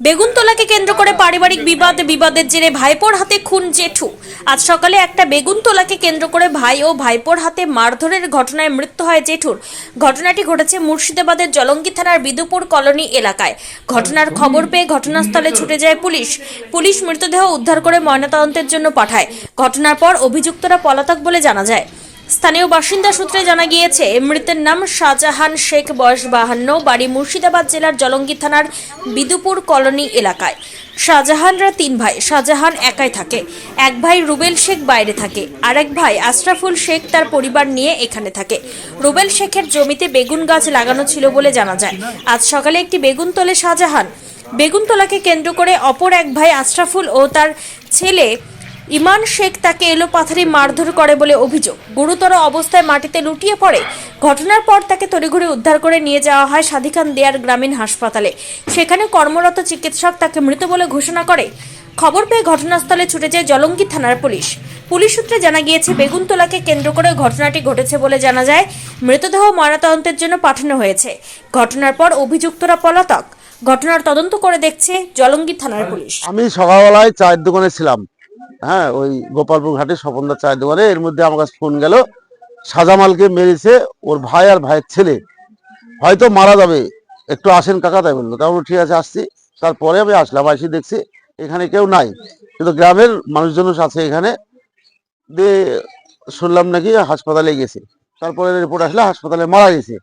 বেগুনতলাকে কেন্দ্র করে পারিবারিক বিবাদ, বিবাদের জেরে ভাইপোর হাতে খুন জেঠু। আজ সকালে একটা বেগুনতলাকে কেন্দ্র করে ভাই ও ভাইপোর হাতে মারধরের ঘটনায় মৃত্যু হয় জেঠুর। ঘটনাটি ঘটেছে মুর্শিদাবাদের জলঙ্গি থানার বিদুপুর কলোনি এলাকায়। ঘটনার খবর পেয়ে ঘটনাস্থলে ছুটে যায় পুলিশ। পুলিশ মৃতদেহ উদ্ধার করে ময়নাতদন্তের জন্য পাঠায়। ঘটনার পর অভিযুক্তরা পলাতক বলে জানা যায়। স্থানীয় বাসিন্দা সূত্রে জানা গিয়েছে, মৃতের নাম শাহজাহান শেখ, বয়স বাহান্ন, বাড়ি মুর্শিদাবাদ জেলার জলঙ্গি থানার বিদুপুর কলোনি এলাকায়। শাহজাহানরা তিন ভাই, শাহজাহান একাই থাকে। এক ভাই রুবেল শেখ বাইরে থাকে। আরেক ভাই আশরাফুল শেখ তার পরিবার নিয়ে এখানে থাকে। রুবেল শেখের জমিতে বেগুন গাছ লাগানো ছিল বলে জানা যায়। আজ সকালে একটি বেগুন তোলে শাহজাহান। বেগুনতলাকে কেন্দ্র করে অপর এক ভাই আশরাফুল ও তার ছেলে ইমান শেখ তাকে এলো পাথারি মারধর করে বলে অভিযোগ। গুরুতর অবস্থায় মাটিতে লুটিয়ে পড়ে। ঘটনার পর তাকে তড়িঘড়ি উদ্ধার করে নিয়ে যাওয়া হয় সাদিখান দেয়ার গ্রামীণ হাসপাতালে। সেখানে কর্মরত চিকিৎসক তাকে মৃত বলে ঘোষণা করে। খবর পেয়ে ঘটনাস্থলে ছুটে যায় জলঙ্গি থানার পুলিশ। পুলিশ সূত্রে জানা গিয়েছে, বেগুনতলাকে কেন্দ্র করে ঘটনাটি ঘটেছে বলে জানা যায়, মৃতদেহ ময়নাতদন্তের জন্য পাঠানো হয়েছে। ঘটনার পর অভিযুক্তরা পলাতক। ঘটনার তদন্ত করে দেখছে জলঙ্গি থানার পুলিশ। আমি সকালবেলায় চায়ের দোকানে ছিলাম। হ্যাঁ ওই গোপালপুর ঘাটে স্বপনদার চায়ের দোকানে। এর মধ্যে আমার কাছে ফোন গেল, সাজামালকে মেরেছে ওর ভাই আর ভাইয়ের ছেলে। হয়তো মারা যাবে, একটু আসেন কাকা, তাই বলল। তারপর ঠিক আছে, আসছি। তারপরে আমি আসলাম এসে দেখছি এখানে কেউ নাই। কিন্তু গ্রামের মানুষজন আছে এখানে। দিয়ে শুনলাম নাকি হাসপাতালে গেছে। তারপরে রিপোর্ট আসলে হাসপাতালে মারা গেছে।